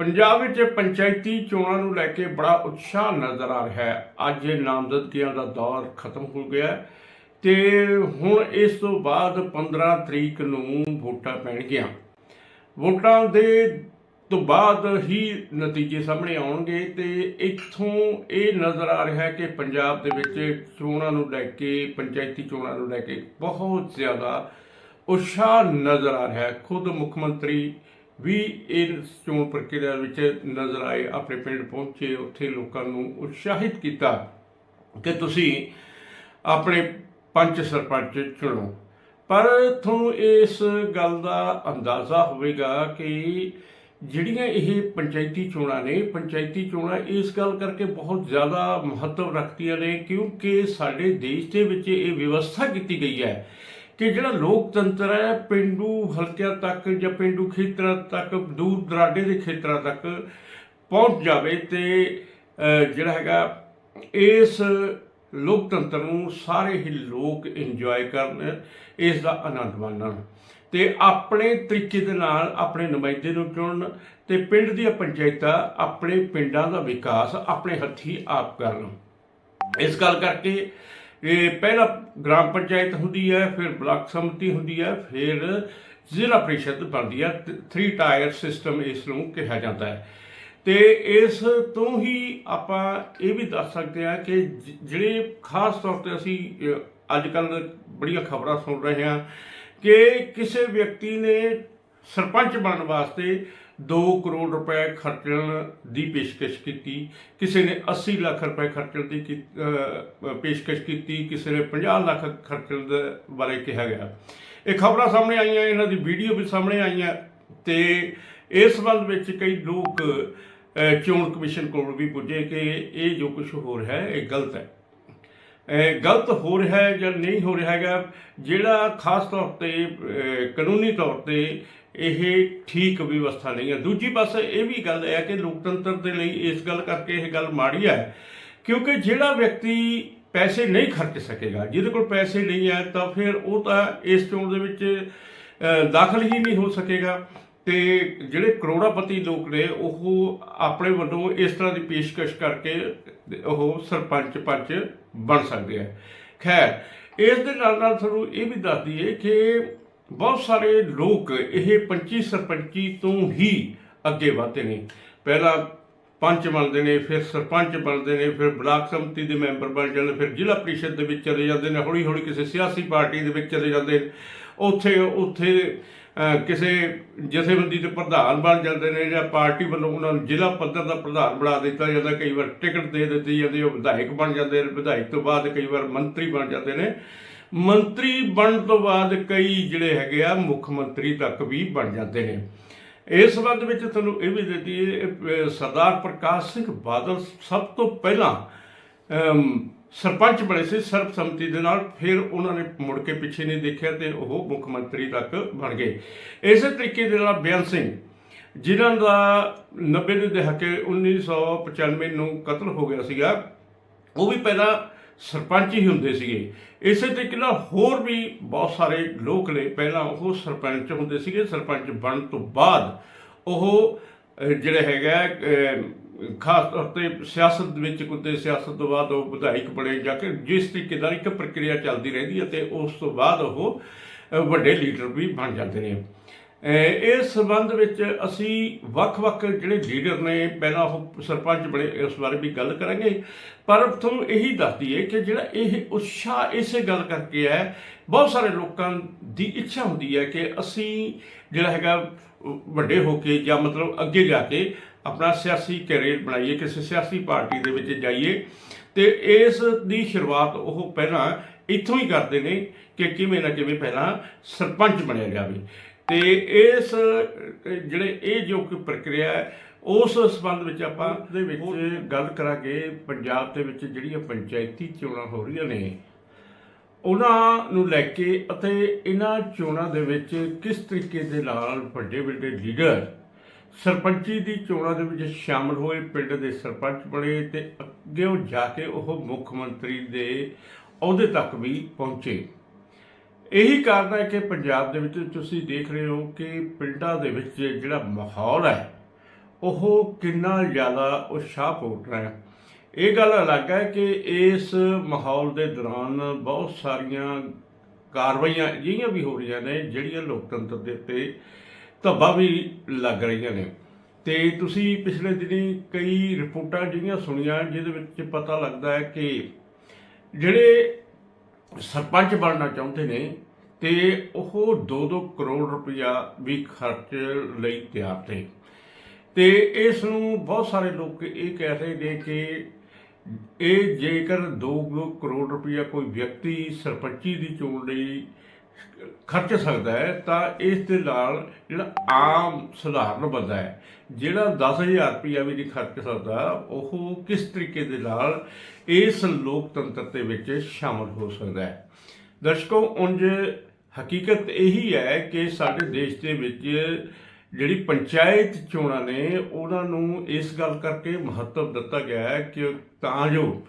ਪੰਜਾਬ ਵਿੱਚ ਪੰਚਾਇਤੀ ਚੋਣਾਂ ਨੂੰ ਲੈ ਕੇ ਬੜਾ ਉਤਸ਼ਾਹ ਨਜ਼ਰ ਆ ਰਿਹਾ ਹੈ। ਅੱਜ ਇਹ ਨਾਮਜ਼ਦਗੀਆਂ ਦਾ ਦੌਰ ਖਤਮ ਹੋ ਗਿਆ ਹੈ ਤੇ ਹੁਣ ਇਸ ਤੋਂ ਬਾਅਦ 15 ਤਰੀਕ ਨੂੰ ਵੋਟਾਂ ਪੈਣਗੀਆਂ। ਵੋਟਾਂ ਦੇ ਤੋਂ ਬਾਅਦ ਹੀ ਨਤੀਜੇ ਸਾਹਮਣੇ ਆਉਣਗੇ ਤੇ ਇੱਥੋਂ ਇਹ ਨਜ਼ਰ ਆ ਰਿਹਾ ਹੈ ਕਿ ਪੰਜਾਬ ਦੇ ਵਿੱਚ ਚੋਣਾਂ ਨੂੰ ਲੈ ਕੇ, ਪੰਚਾਇਤੀ ਚੋਣਾਂ ਨੂੰ ਲੈ ਕੇ ਬਹੁਤ ਜ਼ਿਆਦਾ ਉਤਸ਼ਾਹ ਨਜ਼ਰ ਆ ਰਿਹਾ ਹੈ। ਖੁਦ ਮੁੱਖ ਮੰਤਰੀ ਵੀ ਇਹ ਚੋਣ ਪ੍ਰਕਿਰਿਆ ਵਿੱਚ ਨਜ਼ਰ ਆਏ, ਆਪਣੇ ਪਿੰਡ ਪਹੁੰਚੇ, ਉੱਥੇ ਲੋਕਾਂ ਨੂੰ ਉਤਸ਼ਾਹਿਤ ਕੀਤਾ ਕਿ ਤੁਸੀਂ ਆਪਣੇ ਪੰਚ ਸਰਪੰਚ ਚੁਣੋ। ਪਰ ਤੁਹਾਨੂੰ ਇਸ ਗੱਲ ਦਾ ਅੰਦਾਜ਼ਾ ਹੋਵੇਗਾ ਕਿ ਜਿਹੜੀਆਂ ਇਹ ਪੰਚਾਇਤੀ ਚੋਣਾਂ ਨੇ, ਪੰਚਾਇਤੀ ਚੋਣਾਂ ਇਸ ਗੱਲ ਕਰਕੇ ਬਹੁਤ ਜ਼ਿਆਦਾ ਮਹੱਤਵ ਰੱਖਦੀਆਂ ਨੇ ਕਿਉਂਕਿ ਸਾਡੇ ਦੇਸ਼ ਦੇ ਵਿੱਚ ਇਹ ਵਿਵਸਥਾ ਕੀਤੀ ਗਈ ਹੈ ਕਿ ਜਿਹੜਾ ਲੋਕਤੰਤਰ ਹੈ, ਪਿੰਡੂ ਹਲਕਿਆਂ ਤੱਕ ਜਾਂ ਪਿੰਡੂ ਖੇਤਰਾਂ ਤੱਕ, ਦੂਰ ਦਰਾਡੇ ਦੇ ਖੇਤਰਾਂ ਤੱਕ ਪਹੁੰਚ ਜਾਵੇ ਤੇ ਜਿਹੜਾ ਹੈਗਾ, ਇਸ ਲੋਕਤੰਤਰ ਨੂੰ ਸਾਰੇ ਹੀ ਲੋਕ ਇੰਜੋਏ ਕਰਨ, ਇਸ ਦਾ ਆਨੰਦ ਮਾਣਨ ਤੇ ਆਪਣੇ ਤਰੀਕੇ ਦੇ ਨਾਲ ਆਪਣੇ ਨੁਮਾਇੰਦੇ ਨੂੰ ਚੁਣਨ ਤੇ ਪਿੰਡ ਦੀਆਂ ਪੰਚਾਇਤਾਂ ਆਪਣੇ ਪਿੰਡਾਂ ਦਾ ਵਿਕਾਸ ਆਪਣੇ ਹੱਥੀ ਆਪ ਕਰਨ। ਇਸ ਗੱਲ ਕਰਕੇ ਇਹ ਪਹਿਲਾ ਗ੍ਰਾਮ ਪੰਚਾਇਤ ਹੁੰਦੀ ਹੈ, ਫਿਰ ਬਲਾਕ ਸਮਿਤੀ ਹੁੰਦੀ ਹੈ, ਫਿਰ ਜ਼ਿਲ੍ਹਾ ਪ੍ਰੀਸ਼ਦ ਬਣਦੀ ਹੈ। ਥ੍ਰੀ ਟਾਇਰ ਸਿਸਟਮ ਇਸ ਨੂੰ ਕਿਹਾ ਜਾਂਦਾ ਹੈ। ਤੇ ਇਸ ਤੋਂ ਹੀ ਆਪਾਂ ਇਹ ਵੀ ਦੱਸ ਸਕਦੇ ਹਾਂ ਕਿ ਜਿਹੜੇ ਖਾਸ ਤੌਰ ਤੇ ਅਸੀਂ ਅੱਜ ਕੱਲ ਬੜੀਆਂ ਖਬਰਾਂ ਸੁਣ ਰਹੇ ਹਾਂ ਕਿ ਕਿਸੇ ਵਿਅਕਤੀ ਨੇ ਸਰਪੰਚ ਬਣਨ ਵਾਸਤੇ 2 ਕਰੋੜ ਰੁਪਏ ਖਰਚਣ ਦੀ ਪੇਸ਼ਕਸ਼ ਕੀਤੀ। ਕਿਸੇ ਨੇ 80 ਲੱਖ ਰੁਪਏ ਖਰਚਣ ਦੀ ਕੀ- ਪੇਸ਼ਕਸ਼ ਕੀਤੀ, ਕਿਸੇ ਨੇ 50 ਲੱਖ ਖਰਚਣ ਦੇ ਬਾਰੇ ਕਿਹਾ ਗਿਆ। ਇਹ ਖਬਰਾਂ ਸਾਹਮਣੇ ਆਈਆਂ, ਇਹਨਾਂ ਦੀ ਵੀਡੀਓ ਵੀ ਸਾਹਮਣੇ ਆਈਆਂ ਤੇ ਇਸ ਸੰਬੰਧ ਵਿੱਚ ਕਈ ਲੋਕ ਚੋਣ ਕਮਿਸ਼ਨ ਕੋਲ ਵੀ ਪੁੱਜੇ ਕਿ ਇਹ ਜੋ ਕੁਝ ਹੋ ਰਿਹਾ ਹੈ, ਇਹ ਗਲਤ ਹੈ। ਗਲਤ ਹੋ ਰਿਹਾ ਹੈ ਜਾਂ ਨਹੀਂ ਹੋ ਰਿਹਾ ਹੈਗਾ, ਜਿਹੜਾ ਖਾਸ ਤੌਰ ਤੇ ਕਾਨੂੰਨੀ ਤੌਰ ਤੇ ਇਹ ਠੀਕ ਵਿਵਸਥਾ ਨਹੀਂ ਹੈ। ਦੂਜੀ ਪਾਸੇ ਇਹ ਵੀ ਗੱਲ ਹੈ ਕਿ ਲੋਕਤੰਤਰ ਦੇ ਲਈ ਇਸ ਗੱਲ ਕਰਕੇ ਇਹ ਗੱਲ ਮਾੜੀ ਹੈ, ਕਿਉਂਕਿ ਜਿਹੜਾ ਵਿਅਕਤੀ ਪੈਸੇ ਨਹੀਂ ਖਰਚ ਸਕੇਗਾ, ਜਿਹਦੇ ਕੋਲ ਪੈਸੇ ਨਹੀਂ ਹੈ, ਤਾਂ ਫਿਰ ਉਹ ਤਾਂ ਇਸ ਚੋਣ ਦੇ ਵਿੱਚ ਦਾਖਲ ਹੀ ਨਹੀਂ ਹੋ ਸਕੇਗਾ। ਤੇ ਜਿਹੜੇ ਕਰੋੜਾਪਤੀ ਲੋਕ ਨੇ, ਉਹ ਆਪਣੇ ਵੱਲੋਂ ਇਸ ਤਰ੍ਹਾਂ ਦੀ ਪੇਸ਼ਕਸ਼ ਕਰਕੇ ਉਹ ਸਰਪੰਚ ਪੰਚ ਬਣ ਸਕਦੇ ਆ। ਖੈਰ, ਇਸ ਦੇ ਨਾਲ ਨਾਲ ਤੁਹਾਨੂੰ ਇਹ ਵੀ ਦੱਸ ਦਈਏ ਕਿ ਬਹੁਤ ਸਾਰੇ ਲੋਕ ਇਹ ਪੰਚੀ ਸਰਪੰਚੀ ਤੋਂ ਹੀ ਅੱਗੇ ਵਧਦੇ ਨੇ। ਪਹਿਲਾਂ ਪੰਚ ਬਣਦੇ ਨੇ, ਫਿਰ ਸਰਪੰਚ ਬਣਦੇ ਨੇ, ਫਿਰ ਬਲਾਕ ਸਮਿਤੀ ਦੇ ਮੈਂਬਰ ਬਣ ਜਾਂਦੇ ਫਿਰ ਜ਼ਿਲ੍ਹਾ ਪ੍ਰੀਸ਼ਦ ਦੇ ਵਿੱਚ ਚਲੇ ਜਾਂਦੇ ਨੇ ਹੌਲੀ ਹੌਲੀ ਕਿਸੇ ਸਿਆਸੀ ਪਾਰਟੀ ਦੇ ਵਿੱਚ ਚਲੇ ਜਾਂਦੇ ਨੇ। ਉੱਥੇ ਉੱਥੇ ਕਿਸੇ ਜਥੇਬੰਦੀ ਦੇ ਪ੍ਰਧਾਨ ਬਣ ਜਾਂਦੇ ਨੇ ਜਾਂ ਪਾਰਟੀ ਵੱਲੋਂ ਉਹਨਾਂ ਨੂੰ ਜ਼ਿਲ੍ਹਾ ਪੱਧਰ ਦਾ ਪ੍ਰਧਾਨ ਬਣਾ ਦਿੱਤਾ ਜਾਂਦਾ। ਕਈ ਵਾਰ ਟਿਕਟ ਦੇ ਦਿੱਤੀ ਜਾਂਦੀ, ਉਹ ਵਿਧਾਇਕ ਬਣ ਜਾਂਦੇ ਨੇ, ਵਿਧਾਇਕ ਤੋਂ ਬਾਅਦ ਕਈ ਵਾਰ ਮੰਤਰੀ ਬਣ ਜਾਂਦੇ ਨੇ। ਮੰਤਰੀ ਬਣਨ ਤੋਂ ਬਾਅਦ ਕਈ ਜਿਹੜੇ ਹੈਗੇ ਆ ਮੁੱਖ ਮੰਤਰੀ ਤੱਕ ਵੀ ਬਣ ਜਾਂਦੇ ਨੇ। ਇਸ ਸੰਬੰਧ ਵਿੱਚ ਤੁਹਾਨੂੰ ਇਹ ਵੀ ਦਿੱਤੀ ਸਰਦਾਰ ਪ੍ਰਕਾਸ਼ ਸਿੰਘ ਬਾਦਲ ਸਭ ਤੋਂ ਪਹਿਲਾਂ ਸਰਪੰਚ ਬਣੇ ਸੀ ਸਰਬਸੰਮਤੀ ਦੇ ਨਾਲ, ਫਿਰ ਉਹਨਾਂ ਨੇ ਮੁੜ ਕੇ ਪਿੱਛੇ ਨਹੀਂ ਦੇਖਿਆ ਤੇ ਉਹ ਮੁੱਖ ਮੰਤਰੀ ਤੱਕ ਬਣ ਗਏ। ਇਸੇ ਤਰੀਕੇ ਦੇ ਨਾਲ ਬੇਅੰਤ ਸਿੰਘ, ਜਿਨ੍ਹਾਂ ਦਾ 90 ਦੇ ਦਹਾਕੇ 1995 ਨੂੰ ਕਤਲ ਹੋ ਗਿਆ ਸੀਗਾ, ਉਹ ਵੀ ਪਹਿਲਾਂ ਸਰਪੰਚ ਹੀ ਹੁੰਦੇ ਸੀਗੇ। ਇਸੇ ਤਰੀਕੇ ਨਾਲ ਹੋਰ ਵੀ ਬਹੁਤ ਸਾਰੇ ਲੋਕ ਨੇ। ਪਹਿਲਾਂ ਉਹ ਸਰਪੰਚ ਹੁੰਦੇ ਸੀਗੇ ਸਰਪੰਚ ਬਣਨ ਤੋਂ ਬਾਅਦ ਉਹ ਅਹ, ਜਿਹੜਾ ਹੈਗਾ ਖਾਸ ਤੌਰ ਤੇ ਸਿਆਸਤ ਵਿੱਚ ਕੁੱਤੇ ਸਿਆਸਤ ਤੋਂ ਬਾਅਦ ਉਹ ਵਿਧਾਇਕ ਬਣੇ ਜਾ ਕੇ ਜਿਸ ਤਰੀਕੇ ਨਾਲ ਇੱਕ ਪ੍ਰਕਿਰਿਆ ਚੱਲਦੀ ਰਹਿੰਦੀ ਹੈ ਤੇ ਉਸ ਤੋਂ ਬਾਅਦ ਉਹ ਵੱਡੇ ਲੀਡਰ ਵੀ ਬਣ ਜਾਂਦੇ ਨੇ। ਇਸ ਸੰਬੰਧ ਵਿੱਚ ਅਸੀਂ ਵੱਖ-ਵੱਖ ਜਿਹੜੇ ਲੀਡਰ ਨੇ, ਪਹਿਲਾਂ ਉਹ ਸਰਪੰਚ ਬਣੇ, ਇਸ ਬਾਰੇ ਵੀ ਗੱਲ ਕਰਾਂਗੇ। ਪਰ ਤੁਹਾਨੂੰ ਇਹੀ ਦੱਸ ਦਈਏ ਕਿ ਜਿਹੜਾ ਇਹ ਉਤਸ਼ਾਹ ਇਸੇ ਗੱਲ ਕਰਕੇ ਹੈ, ਬਹੁਤ ਸਾਰੇ ਲੋਕਾਂ ਦੀ ਇੱਛਾ ਹੁੰਦੀ ਹੈ ਕਿ ਅਸੀਂ ਜਿਹੜਾ ਹੈਗਾ, ਵੱਡੇ ਹੋ ਕੇ ਜਾਂ ਮਤਲਬ ਅੱਗੇ ਜਾ ਕੇ ਆਪਣਾ ਸਿਆਸੀ ਕੈਰੀਅਰ ਬਣਾਈਏ, ਕਿਸੇ ਸਿਆਸੀ ਪਾਰਟੀ ਦੇ ਵਿੱਚ ਜਾਈਏ। ਤੇ ਇਸ ਦੀ ਸ਼ੁਰੂਆਤ ਉਹ ਪਹਿਲਾਂ ਇੱਥੋਂ ਹੀ ਕਰਦੇ ਨੇ ਕਿ ਕਿਵੇਂ ਨਾ ਕਿਵੇਂ ਪਹਿਲਾਂ ਸਰਪੰਚ ਬਣਿਆ ਜਾਵੇ। ਤੇ ਇਸ ਜਿਹੜੇ ਇਹ ਜੋ ਕੋਈ ਪ੍ਰਕਿਰਿਆ ਹੈ ਉਸ ਸੰਬੰਧ ਵਿੱਚ ਆਪਾਂ ਦੇ ਵਿੱਚ ਗੱਲ ਕਰਾਂਗੇ। ਪੰਜਾਬ ਦੇ ਵਿੱਚ ਜਿਹੜੀਆਂ ਪੰਚਾਇਤੀ ਚੋਣਾਂ ਹੋ ਰਹੀਆਂ ਨੇ ਉਹਨਾਂ ਨੂੰ ਲੈ ਕੇ ਅਤੇ ਇਹਨਾਂ ਚੋਣਾਂ ਦੇ ਵਿੱਚ ਕਿਸ ਤਰੀਕੇ ਦੇ ਨਾਲ ਵੱਡੇ ਵੱਡੇ ਲੀਡਰ ਸਰਪੰਚੀ ਦੀ ਚੋਣਾਂ ਦੇ ਵਿੱਚ ਸ਼ਾਮਲ ਹੋਏ ਪਿੰਡ ਦੇ ਸਰਪੰਚ ਬਣੇ ਤੇ ਅੱਗੇ ਉਹ ਜਾ ਕੇ ਉਹ ਮੁੱਖ ਮੰਤਰੀ ਦੇ ਅਹੁਦੇ ਤੱਕ ਵੀ ਪਹੁੰਚੇ। ਇਹੀ ਕਾਰਨ ਹੈ ਕਿ ਪੰਜਾਬ ਦੇ ਵਿੱਚ ਤੁਸੀਂ ਦੇਖ ਰਹੇ ਹੋ ਕਿ ਪਿੰਡਾਂ ਦੇ ਵਿੱਚ ਜਿਹੜਾ ਮਾਹੌਲ ਹੈ, ਉਹ ਕਿੰਨਾ ਜ਼ਿਆਦਾ ਉਤਸ਼ਾਹ ਪੂਰਨ ਹੈ। ਇਹ ਗੱਲ ਅਲੱਗ ਹੈ ਕਿ ਇਸ ਮਾਹੌਲ ਦੇ ਦੌਰਾਨ ਬਹੁਤ ਸਾਰੀਆਂ ਕਾਰਵਾਈਆਂ ਅਜਿਹੀਆਂ ਵੀ ਹੋ ਰਹੀਆਂ ਨੇ, ਜਿਹੜੀਆਂ ਲੋਕਤੰਤਰ ਦੇ ਉੱਤੇ ਧੱਬਾ ਵੀ ਲੱਗ ਰਹੀਆਂ ਨੇ। ਤੇ ਤੁਸੀਂ ਪਿਛਲੇ ਦਿਨੀ ਕਈ ਰਿਪੋਰਟਾਂ ਜਿਹੜੀਆਂ ਸੁਣੀਆਂ, ਜਿਹਦੇ ਵਿੱਚ ਪਤਾ ਲੱਗਦਾ ਹੈ ਕਿ ਜਿਹੜੇ ਸਰਪੰਚ ਬਣਨਾ ਚਾਹੁੰਦੇ ਨੇ ਤੇ ਉਹ 2-2 ਕਰੋੜ ਰੁਪਇਆ ਵੀ ਖਰਚ ਲਈ ਤਿਆਰ ਨੇ। ਤੇ ਇਸ ਨੂੰ ਬਹੁਤ ਸਾਰੇ ਲੋਕ ਇਹ ਕਹਿ ਰਹੇ ਨੇ ਕਿ ਇਹ ਜੇਕਰ 2 ਕਰੋੜ ਰੁਪਇਆ ਕੋਈ ਵਿਅਕਤੀ ਸਰਪੰਚੀ ਦੀ ਚੋਣ ਲਈ ਖਰਚ ਸਕਦਾ ਹੈ, ਤਾਂ ਇਸ ਦੇ ਨਾਲ ਜਿਹੜਾ ਆਮ ਸਧਾਰਨ ਬੰਦਾ ਹੈ, ਜਿਹੜਾ 10000 ਰੁਪਇਆ ਵੀ ਨਹੀਂ ਖਰਚ ਸਕਦਾ, ਉਹ ਕਿਸ ਤਰੀਕੇ ਦੇ ਨਾਲ ਇਸ ਲੋਕਤੰਤਰ ਦੇ ਵਿੱਚ ਸ਼ਾਮਲ ਹੋ ਸਕਦਾ ਹੈ? ਦਰਸ਼ਕੋ, ਉਂਝ ਹਕੀਕਤ ਇਹੀ ਹੈ ਕਿ ਸਾਡੇ ਦੇਸ਼ ਦੇ ਵਿੱਚ ਜਿਹੜੀ ਪੰਚਾਇਤ ਚੋਣਾਂ ਨੇ, ਉਹਨਾਂ ਨੂੰ ਇਸ ਗੱਲ ਕਰਕੇ ਮਹੱਤਵ ਦਿੱਤਾ ਗਿਆ ਹੈ ਕਿ ਤਾਂ ਜੋ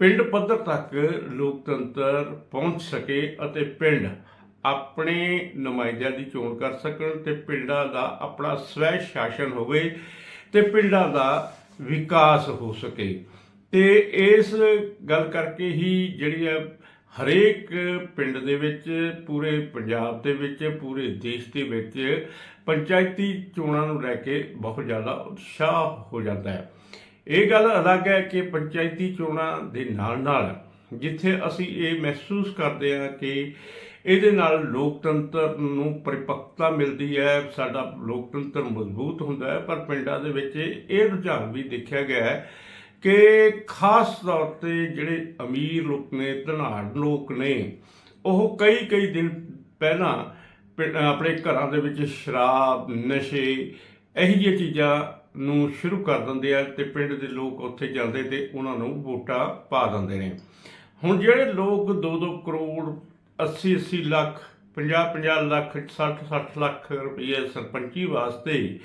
ਪਿੰਡ ਪੱਧਰ ਤੱਕ ਲੋਕਤੰਤਰ ਪਹੁੰਚ ਸਕੇ ਅਤੇ ਪਿੰਡ ਆਪਣੇ ਨੁਮਾਇੰਦਿਆਂ ਦੀ ਚੋਣ ਕਰ ਸਕਣ ਤੇ ਪਿੰਡਾਂ ਦਾ ਆਪਣਾ ਸਵੈ ਸ਼ਾਸਨ ਹੋਵੇ ਤੇ ਪਿੰਡਾਂ ਦਾ ਵਿਕਾਸ ਹੋ ਸਕੇ। ਤੇ ਇਸ ਗੱਲ ਕਰਕੇ ਹੀ ਜਿਹੜੀ ਹੈ ਹਰੇਕ ਪਿੰਡ ਦੇ ਵਿੱਚ, ਪੂਰੇ ਪੰਜਾਬ ਦੇ ਵਿੱਚ, ਪੂਰੇ ਦੇਸ਼ ਦੇ ਵਿੱਚ ਪੰਚਾਇਤੀ ਚੋਣਾਂ ਨੂੰ ਲੈ ਕੇ ਬਹੁਤ ਜ਼ਿਆਦਾ ਉਤਸ਼ਾਹ ਹੋ ਜਾਂਦਾ ਹੈ। ਇਹ ਗੱਲ ਅਲੱਗ ਹੈ ਕਿ ਪੰਚਾਇਤੀ ਚੋਣਾਂ ਦੇ ਨਾਲ ਨਾਲ ਜਿੱਥੇ ਅਸੀਂ ਇਹ ਮਹਿਸੂਸ ਕਰਦੇ ਹਾਂ ਕਿ ਇਹਦੇ ਨਾਲ ਲੋਕਤੰਤਰ ਨੂੰ ਪਰਿਪੱਕਤਾ ਮਿਲਦੀ ਹੈ, ਸਾਡਾ ਲੋਕਤੰਤਰ ਮਜ਼ਬੂਤ ਹੁੰਦਾ ਹੈ, ਪਰ ਪਿੰਡਾਂ ਦੇ ਵਿੱਚ ਇਹ ਰੁਝਾਨ ਵੀ ਦੇਖਿਆ ਗਿਆ ਹੈ ਕਿ ਖਾਸ ਤੌਰ ਤੇ ਜਿਹੜੇ ਅਮੀਰ ਲੋਕ ਨੇ, ਧਨਾੜ ਲੋਕ ਨੇ, ਉਹ ਕਈ ਕਈ ਦਿਨ ਪਹਿਲਾਂ ਪਿੰ- ਆਪਣੇ ਘਰਾਂ ਦੇ ਵਿੱਚ ਸ਼ਰਾਬ, ਨਸ਼ੇ ਇਹੋ ਜਿਹੀਆਂ ਚੀਜ਼ਾਂ ਨੂੰ ਸ਼ੁਰੂ ਕਰ ਦਿੰਦੇ ਆ ਤੇ ਪਿੰਡ ਦੇ ਲੋਕ ਉੱਥੇ ਜਾਂਦੇ ਤੇ ਉਹਨਾਂ ਨੂੰ ਵੋਟਾਂ ਪਾ ਦਿੰਦੇ ਨੇ। ਹੁਣ ਜਿਹੜੇ ਲੋਕ 2-2 ਕਰੋੜ 80-80 ਲੱਖ 50-50 ਲੱਖ 60-60 ਲੱਖ ਰੁਪਏ ਸਰਪੰਚੀ ਵਾਸਤੇ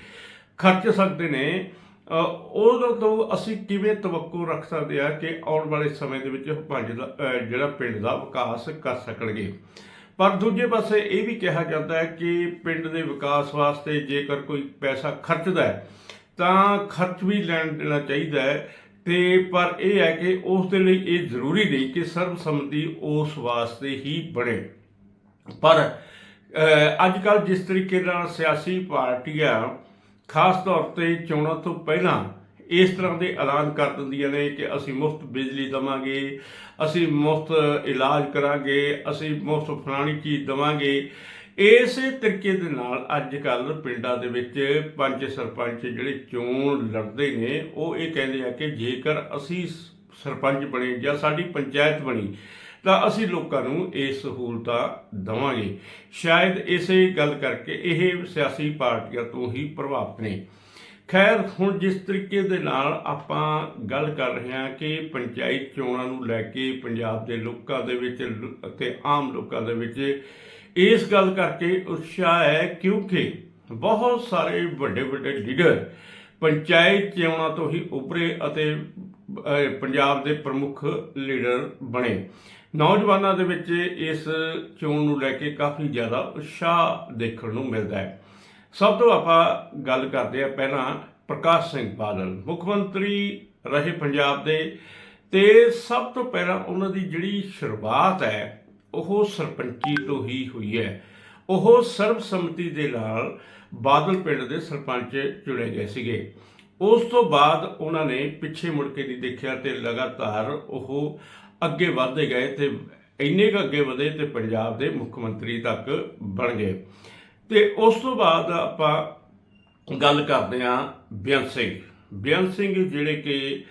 ਖਰਚ ਸਕਦੇ ਨੇ। ਅ, ਤੋਂ ਅਸੀਂ ਕਿਵੇਂ ਤਵੱਕੋ ਰੱਖ ਸਕਦੇ ਆ ਕਿ ਆਉਣ ਵਾਲੇ ਸਮੇਂ ਦੇ ਵਿੱਚ ਪੰਜ ਦਾ ਜਿਹੜਾ ਪਿੰਡ ਦਾ ਵਿਕਾਸ ਕਰ ਸਕਣਗੇ? ਪਰ ਦੂਜੇ ਪਾਸੇ ਇਹ ਵੀ ਕਿਹਾ ਜਾਂਦਾ ਹੈ ਕਿ ਪਿੰਡ ਦੇ ਵਿਕਾਸ ਵਾਸਤੇ ਜੇਕਰ ਕੋਈ ਪੈਸਾ ਖਰਚਦਾ ਹੈ ਤਾਂ ਖਰਚ ਵੀ ਲੈਣ ਦੇਣਾ ਚਾਹੀਦਾ ਹੈ। ਤੇ ਪਰ ਇਹ ਹੈ ਕਿ ਉਸ ਦੇ ਲਈ ਇਹ ਜ਼ਰੂਰੀ ਨਹੀਂ ਕਿ ਸਰਬਸੰਮਤੀ ਉਸ ਵਾਸਤੇ ਹੀ ਬਣੇ। ਪਰ ਅੱਜ ਕੱਲ ਜਿਸ ਤਰੀਕੇ ਨਾਲ ਸਿਆਸੀ ਪਾਰਟੀਆਂ, ਖਾਸ ਤੌਰ ਤੇ ਚੋਣਾਂ ਤੋਂ ਪਹਿਲਾਂ ਇਸ ਤਰ੍ਹਾਂ ਦੇ ਐਲਾਨ ਕਰ ਦਿੰਦੀਆਂ ਨੇ ਕਿ ਅਸੀਂ ਮੁਫਤ ਬਿਜਲੀ ਦਵਾਂਗੇ, ਅਸੀਂ ਮੁਫਤ ਇਲਾਜ ਕਰਾਂਗੇ, ਅਸੀਂ ਮੁਫਤ ਫਲਾਣੀ ਚੀਜ਼ ਦਵਾਂਗੇ ਇਸੇ ਤਰੀਕੇ ਦੇ ਨਾਲ ਅੱਜ ਕੱਲ ਪਿੰਡਾਂ ਦੇ ਵਿੱਚ ਪੰਚ ਸਰਪੰਚ ਜਿਹੜੇ ਚੋਣ ਲੜਦੇ ਨੇ, ਉਹ ਇਹ ਕਹਿੰਦੇ ਆ ਕਿ ਜੇਕਰ ਅਸੀਂ ਸਰਪੰਚ ਬਣੇ ਜਾਂ ਸਾਡੀ ਪੰਚਾਇਤ ਬਣੀ, ਤਾਂ ਅਸੀਂ ਲੋਕਾਂ ਨੂੰ ਇਹ ਸਹੂਲਤਾਂ ਦਵਾਂਗੇ। ਸ਼ਾਇਦ ਇਸੇ ਗੱਲ ਕਰਕੇ ਇਹ ਸਿਆਸੀ ਪਾਰਟੀਆਂ ਤੋਂ ਹੀ ਪ੍ਰਭਾਵਿਤ ਨੇ। ਖੈਰ, ਹੁਣ ਜਿਸ ਤਰੀਕੇ ਦੇ ਨਾਲ ਆਪਾਂ ਗੱਲ ਕਰ ਰਹੇ ਹਾਂ ਕਿ ਪੰਚਾਇਤ ਚੋਣਾਂ ਨੂੰ ਲੈ ਕੇ ਪੰਜਾਬ ਦੇ ਲੋਕਾਂ ਦੇ ਵਿੱਚ ਲ- ਅਤੇ ਆਮ ਲੋਕਾਂ ਦੇ ਵਿੱਚ ਇਸ ਗੱਲ ਕਰਕੇ ਉਤਸ਼ਾਹ ਹੈ ਕਿਉਂਕਿ ਬਹੁਤ ਸਾਰੇ ਵੱਡੇ ਵੱਡੇ ਲੀਡਰ ਪੰਚਾਇਤ ਚੋਣਾਂ ਤੋਂ ਹੀ ਉੱਭਰੇ ਅਤੇ ਪੰਜਾਬ ਦੇ ਪ੍ਰਮੁੱਖ ਲੀਡਰ ਬਣੇ। ਨੌਜਵਾਨਾਂ ਦੇ ਵਿੱਚ ਇਸ ਚੋਣ ਨੂੰ ਲੈ ਕੇ ਕਾਫੀ ਜ਼ਿਆਦਾ ਉਤਸ਼ਾਹ ਦੇਖਣ ਨੂੰ ਮਿਲਦਾ ਹੈ। ਸਭ ਤੋਂ ਆਪਾਂ ਗੱਲ ਕਰਦੇ ਆ ਪਹਿਲਾਂ ਪ੍ਰਕਾਸ਼ ਸਿੰਘ ਬਾਦਲ, ਮੁੱਖ ਮੰਤਰੀ ਰਹੇ ਪੰਜਾਬ ਦੇ। ਤੇ ਸਭ ਤੋਂ ਪਹਿਲਾਂ ਉਹਨਾਂ ਦੀ ਜਿਹੜੀ ਸ਼ੁਰੂਆਤ ਹੈ, ਉਹ ਸਰਪੰਚੀ ਤੋਂ ਹੀ ਹੋਈ ਹੈ। ਉਹ ਸਰਬਸੰਮਤੀ ਦੇ ਨਾਲ ਬਾਦਲ ਪਿੰਡ ਦੇ ਸਰਪੰਚ ਚੁਣੇ ਗਏ ਸੀਗੇ। ਉਸ ਤੋਂ ਬਾਅਦ ਉਹਨਾਂ ਨੇ ਪਿੱਛੇ ਮੁੜ ਕੇ ਨਹੀਂ ਦੇਖਿਆ ਤੇ ਲਗਾਤਾਰ ਉਹ ਅੱਗੇ ਵਧਦੇ ਗਏ ਤੇ ਇੰਨੇ ਕੁ ਅੱਗੇ ਵਧੇ ਤੇ ਪੰਜਾਬ ਦੇ ਮੁੱਖ ਮੰਤਰੀ ਤੱਕ ਬਣ ਗਏ। ਤੇ ਉਸ ਤੋਂ ਬਾਅਦ ਆਪਾਂ ਗੱਲ ਕਰਦੇ ਹਾਂ ਬੇਅੰਤ ਸਿੰਘ। ਬੇਅੰਤ ਸਿੰਘ ਜਿਹੜੇ ਕਿ